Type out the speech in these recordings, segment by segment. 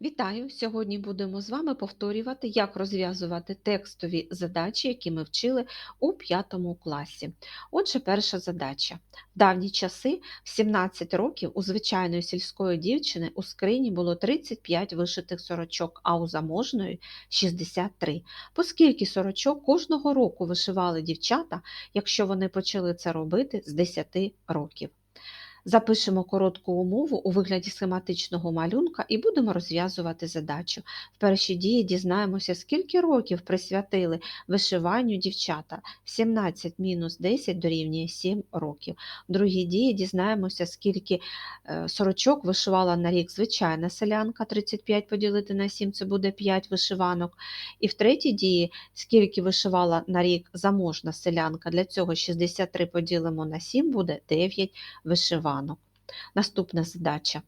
Вітаю! Сьогодні будемо з вами повторювати, як розв'язувати текстові задачі, які ми вчили у 5 класі. Отже, перша задача. В давні часи, в 17 років, у звичайної сільської дівчини у скрині було 35 вишитих сорочок, а у заможної 63. Поскільки сорочок кожного року вишивали дівчата, якщо вони почали це робити з 10 років. Запишемо коротку умову у вигляді схематичного малюнка і будемо розв'язувати задачу. В першій дії дізнаємося, скільки років присвятили вишиванню дівчата. 17 мінус 10 дорівнює 7 років. В другій дії дізнаємося, скільки е, сорочок вишивала на рік звичайна селянка, 35 поділити на 7 це буде 5 вишиванок. І в третій дії, скільки вишивала на рік заможна селянка, для цього 63 поділимо на 7 буде 9 вишиванок. Наступна задача.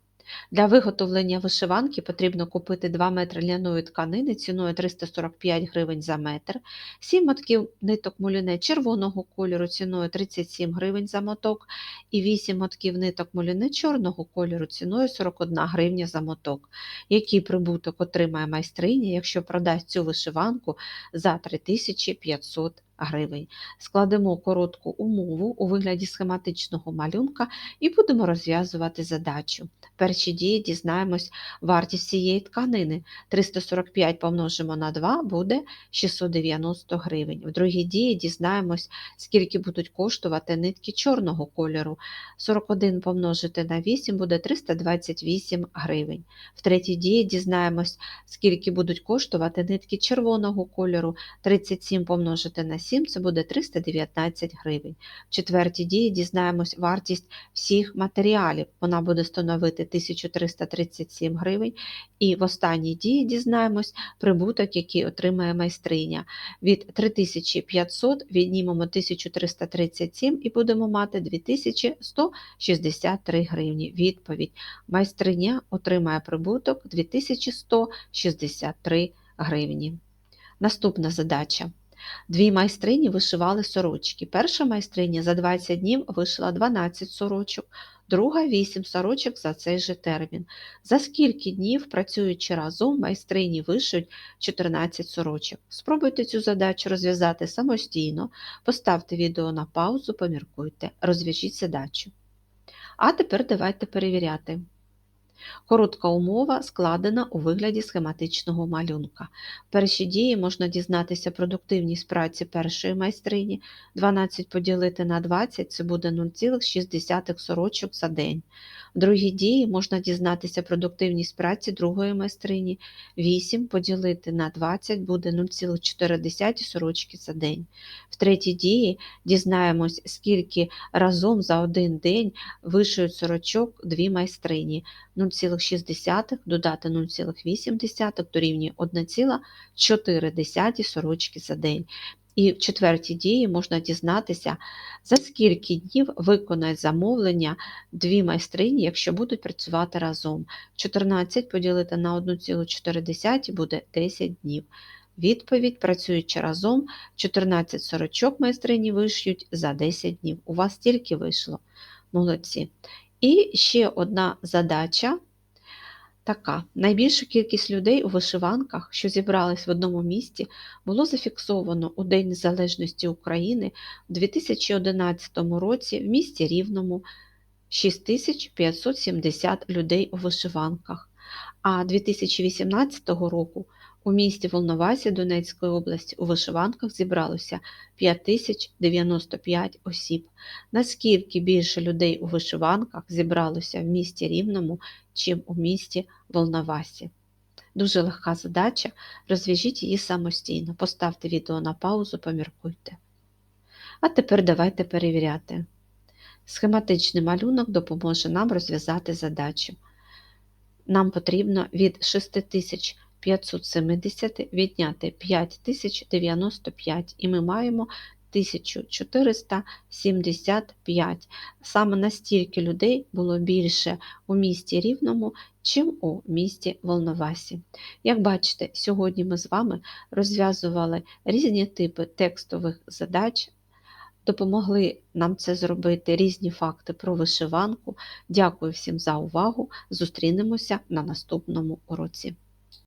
Для виготовлення вишиванки потрібно купити 2 метри ляної тканини ціною 345 гривень за метр, 7 мотків ниток муліне червоного кольору ціною 37 гривень за моток і 8 мотків ниток муліне чорного кольору ціною 41 гривня за моток. Який прибуток отримає майстриня, якщо продасть цю вишиванку за 3500 гривень. Складемо коротку умову у вигляді схематичного малюнка і будемо розв'язувати задачу. В першій дії дізнаємось вартість цієї тканини. 345 помножимо на 2 буде 690 гривень. В другій дії дізнаємось, скільки будуть коштувати нитки чорного кольору. 41 помножити на 8 буде 328 гривень. В третій дії дізнаємось, скільки будуть коштувати нитки червоного кольору. 37 помножити на 7 це буде 319 гривень. В четвертій дії дізнаємось вартість всіх матеріалів. Вона буде становити 1337 гривень. І в останній дії дізнаємось прибуток, який отримає майстриня. Від 3500 віднімемо 1337 і будемо мати 2163 гривні. Відповідь. Майстриня отримає прибуток 2163 гривні. Наступна задача. Дві майстрині вишивали сорочки. Перша майстриня за 20 днів вишила 12 сорочок, друга 8 сорочок за цей же термін. За скільки днів, працюючи разом, майстрині вишиють 14 сорочок. Спробуйте цю задачу розв'язати самостійно, поставте відео на паузу, поміркуйте, розв'яжіть задачу. А тепер давайте перевіряти. Коротка умова складена у вигляді схематичного малюнка. Перші дії можна дізнатися продуктивність праці першої майстрині. 12 поділити на 20 це буде 0,6 сорочок за день. В другій дії можна дізнатися продуктивність праці другої майстрині. 8 поділити на 20 буде 0,4 сорочки за день. В третій дії дізнаємось, скільки разом за один день вишиють сорочок дві майстрині. 0,6 додати 0,8 дорівнює 1,4 сорочки за день. І в четвертій дії можна дізнатися, за скільки днів виконають замовлення дві майстрині, якщо будуть працювати разом. 14 поділити на 1,4 буде 10 днів. Відповідь, працюючи разом, 14 сорочок майстрині вишиють за 10 днів. У вас тільки вийшло. Молодці. І ще одна задача така: найбільша кількість людей у вишиванках, що зібрались в одному місті, було зафіксовано у День Незалежності України у 2011 році в місті Рівному. 6570 людей у вишиванках, а 2018 року у місті Волновасі Донецької області у вишиванках зібралося 5095 осіб. Наскільки більше людей у вишиванках зібралося в місті Рівному, чим у місті Волновасі? Дуже легка задача, розв'яжіть її самостійно. Поставте відео на паузу, поміркуйте. А тепер давайте перевіряти. Схематичний малюнок допоможе нам розв'язати задачу. Нам потрібно від 6000 570 відняти 5095 і ми маємо 1475. Саме настільки людей було більше у місті Рівному, чим у місті Волновасі. Як бачите, сьогодні ми з вами розв'язували різні типи текстових задач. допомогли нам це зробити різні факти про вишиванку. Дякую всім за увагу. Зустрінемося на наступному уроці.